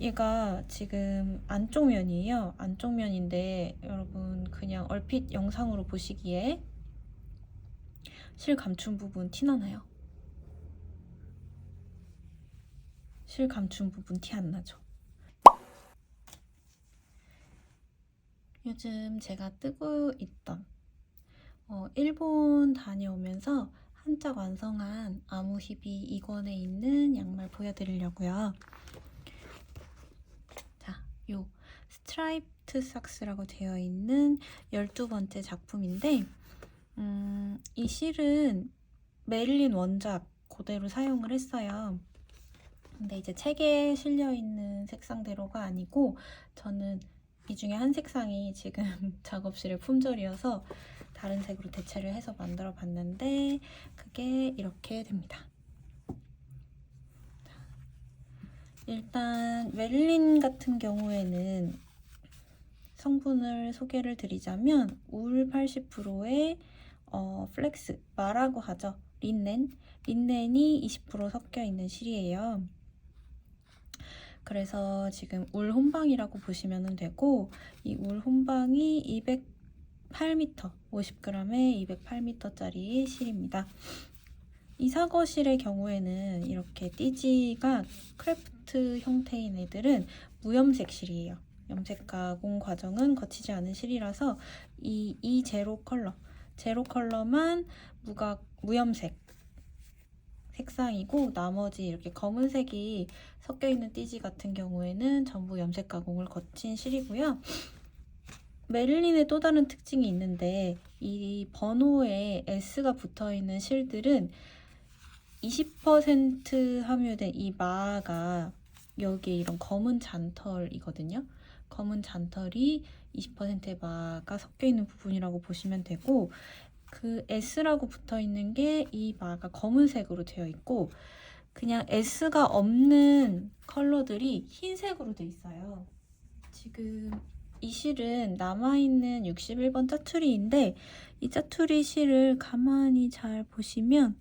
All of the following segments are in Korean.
얘가 지금 안쪽 면이에요. 안쪽 면인데 여러분 그냥 얼핏 영상으로 보시기에 실 감춘 부분 티 나나요? 실 감춘 부분 티 안 나죠? 요즘 제가 뜨고 있던 어, 일본 다녀오면서 한짝 완성한 아무히비 2권에 있는 양말 보여드리려고요. 자, 요 스트라이프트 삭스라고 되어 있는 12번째 작품인데 음, 이 실은 메릴린 원작 그대로 사용을 했어요. 근데 이제 책에 실려 있는 색상대로가 아니고 저는 이 중에 한 색상이 지금 작업실의 품절이어서 다른 색으로 대체를 해서 만들어 봤는데 그게 이렇게 됩니다. 일단 웰린 같은 경우에는 성분을 소개를 드리자면 울 80%에 어, 플렉스, 마라고 하죠. 린넨. 린넨이 20% 섞여 있는 실이에요. 그래서 지금 울 혼방이라고 보시면 되고 이 울 혼방이 208m, 50g에 208m짜리 실입니다. 이 사거실의 경우에는 이렇게 띠지가 크래프트 형태인 애들은 무염색 실이에요. 염색 가공 과정은 거치지 않은 실이라서 이, 이 제로 컬러, 제로 컬러만 무각, 무염색 색상이고 나머지 이렇게 검은색이 섞여 있는 띠지 같은 경우에는 전부 염색 가공을 거친 실이고요. 메릴린의 또 다른 특징이 있는데 이 번호에 S가 붙어 있는 실들은 20% 함유된 이 마가 여기에 이런 검은 잔털이거든요. 검은 잔털이 20%의 마가 섞여 있는 부분이라고 보시면 되고 그 S라고 붙어 있는 게 이 마가 검은색으로 되어 있고 그냥 S가 없는 컬러들이 흰색으로 돼 있어요. 지금 이 실은 남아있는 61번 짜투리인데 이 짜투리 실을 가만히 잘 보시면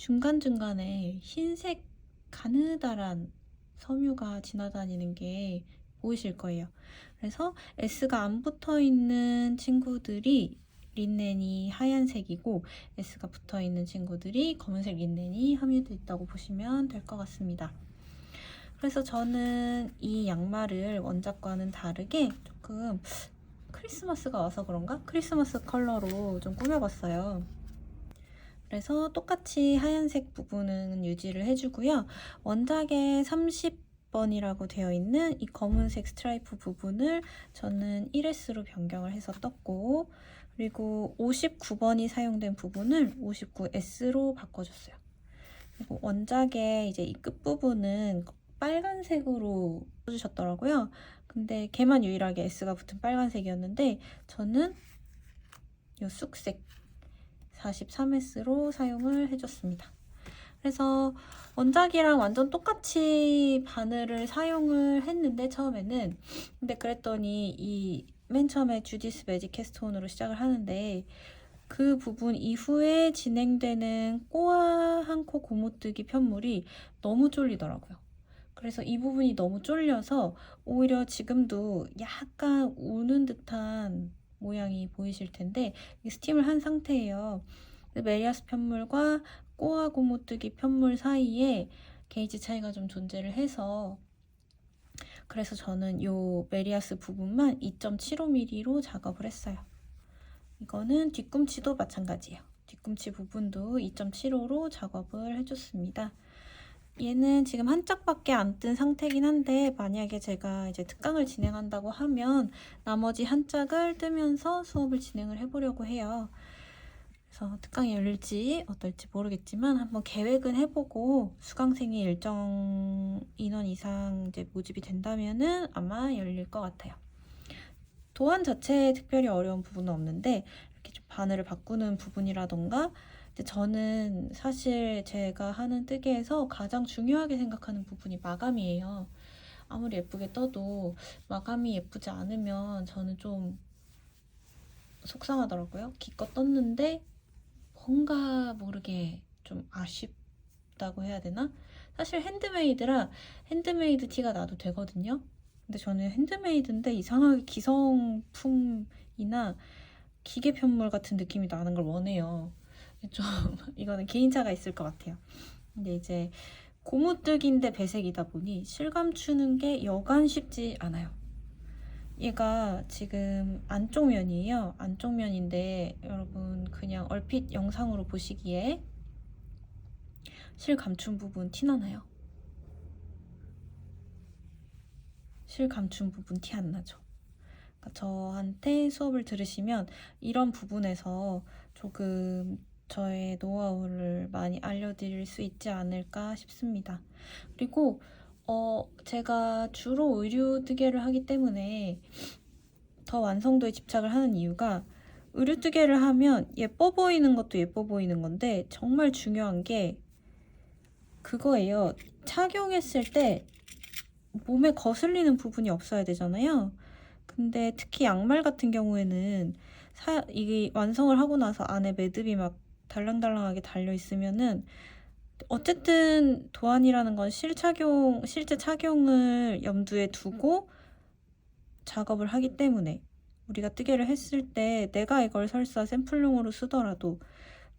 중간중간에 흰색 가느다란 섬유가 지나다니는 게 보이실 거예요. 그래서 S가 안 붙어 있는 친구들이 린넨이 하얀색이고 S가 붙어 있는 친구들이 검은색 린넨이 함유되어 있다고 보시면 될 것 같습니다. 그래서 저는 이 양말을 원작과는 다르게 조금 크리스마스가 와서 그런가? 크리스마스 컬러로 좀 꾸며봤어요. 그래서 똑같이 하얀색 부분은 유지를 해주고요. 원작에 30번이라고 되어 있는 이 검은색 스트라이프 부분을 저는 1S로 변경을 해서 떴고 그리고 59번이 사용된 부분을 59S로 바꿔줬어요. 그리고 원작에 이제 이 끝부분은 빨간색으로 써주셨더라고요. 근데 걔만 유일하게 S가 붙은 빨간색이었는데 저는 이 쑥색 43S로 사용을 해줬습니다. 그래서 원작이랑 완전 똑같이 바늘을 사용을 했는데 처음에는 근데 그랬더니 이 맨 처음에 주디스 매직 캐스톤으로 시작을 하는데 그 부분 이후에 진행되는 꼬아 한 코 고무뜨기 편물이 너무 쫄리더라고요. 그래서 이 부분이 너무 쫄려서 오히려 지금도 약간 우는 듯한 모양이 보이실 텐데 스팀을 한 상태예요. 메리아스 편물과 꼬아 고무뜨기 편물 사이에 게이지 차이가 좀 존재를 해서 그래서 저는 이 메리아스 부분만 2.75mm로 작업을 했어요. 이거는 뒤꿈치도 마찬가지예요. 뒤꿈치 부분도 2.75로 작업을 해줬습니다. 얘는 지금 한 짝밖에 안 뜬 상태긴 한데 만약에 제가 이제 특강을 진행한다고 하면 나머지 한 짝을 뜨면서 수업을 진행을 해보려고 해요. 그래서 특강이 열릴지 어떨지 모르겠지만 한번 계획은 해보고 수강생이 일정 인원 이상 이제 모집이 된다면은 아마 열릴 것 같아요. 도안 자체에 특별히 어려운 부분은 없는데 이렇게 좀 바늘을 바꾸는 부분이라던가 저는 사실 제가 하는 뜨개에서 가장 중요하게 생각하는 부분이 마감이에요. 아무리 예쁘게 떠도 마감이 예쁘지 않으면 저는 좀 속상하더라고요. 기껏 떴는데 뭔가 모르게 좀 아쉽다고 해야 되나? 사실 핸드메이드라 핸드메이드 티가 나도 되거든요. 근데 저는 핸드메이드인데 이상하게 기성품이나 기계 편물 같은 느낌이 나는 걸 원해요. 좀 이거는 개인차가 있을 것 같아요. 근데 이제 고무뜨기인데 배색이다 보니 실감 주는 게 여간 쉽지 않아요. 얘가 지금 안쪽 면이에요. 안쪽 면인데 여러분 그냥 얼핏 영상으로 보시기에 실 감춘 부분 티 나나요? 실 감춘 부분 티 안 나죠? 그러니까 저한테 수업을 들으시면 이런 부분에서 조금 저의 노하우를 많이 알려드릴 수 있지 않을까 싶습니다. 그리고 어, 제가 주로 의류 뜨개를 하기 때문에 더 완성도에 집착을 하는 이유가 의류 뜨개를 하면 예뻐 보이는 것도 예뻐 보이는 건데 정말 중요한 게 그거예요. 착용했을 때 몸에 거슬리는 부분이 없어야 되잖아요. 근데 특히 양말 같은 경우에는 사, 이게 완성을 하고 나서 안에 매듭이 막 달랑달랑하게 달려 있으면은 어쨌든 도안이라는 건 실착용, 실제 착용을 염두에 두고 작업을 하기 때문에 우리가 뜨개를 했을 때 내가 이걸 설사 샘플용으로 쓰더라도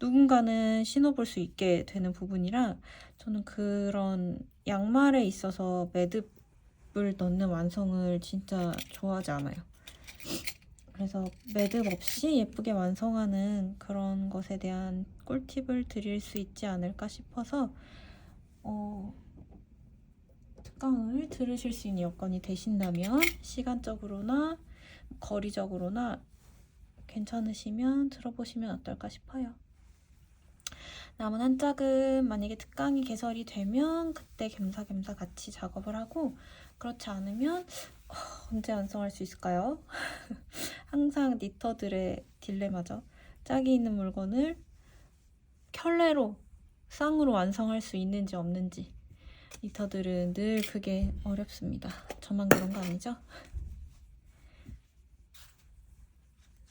누군가는 신어볼 수 있게 되는 부분이라 저는 그런 양말에 있어서 매듭을 넣는 완성을 진짜 좋아하지 않아요. 그래서 매듭 없이 예쁘게 완성하는 그런 것에 대한 꿀팁을 드릴 수 있지 않을까 싶어서 어, 특강을 들으실 수 있는 여건이 되신다면 시간적으로나 거리적으로나 괜찮으시면 들어보시면 어떨까 싶어요. 남은 한 짝은 만약에 특강이 개설이 되면 그때 겸사겸사 같이 작업을 하고 그렇지 않으면 어, 언제 완성할 수 있을까요? 항상 니터들의 딜레마죠. 짝이 있는 물건을 켤레로 쌍으로 완성할 수 있는지 없는지 니터들은 늘 그게 어렵습니다. 저만 그런 거 아니죠?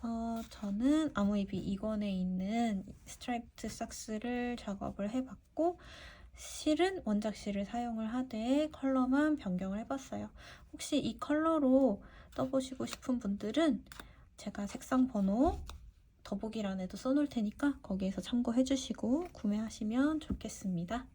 그래서 저는 아모이비 2권에 있는 스트라이프드 삭스를 작업을 해봤고 실은 원작 실을 사용을 하되 컬러만 변경을 해봤어요. 혹시 이 컬러로 떠보시고 싶은 분들은 제가 색상 번호 더보기란에도 써놓을 테니까 거기에서 참고해주시고 구매하시면 좋겠습니다.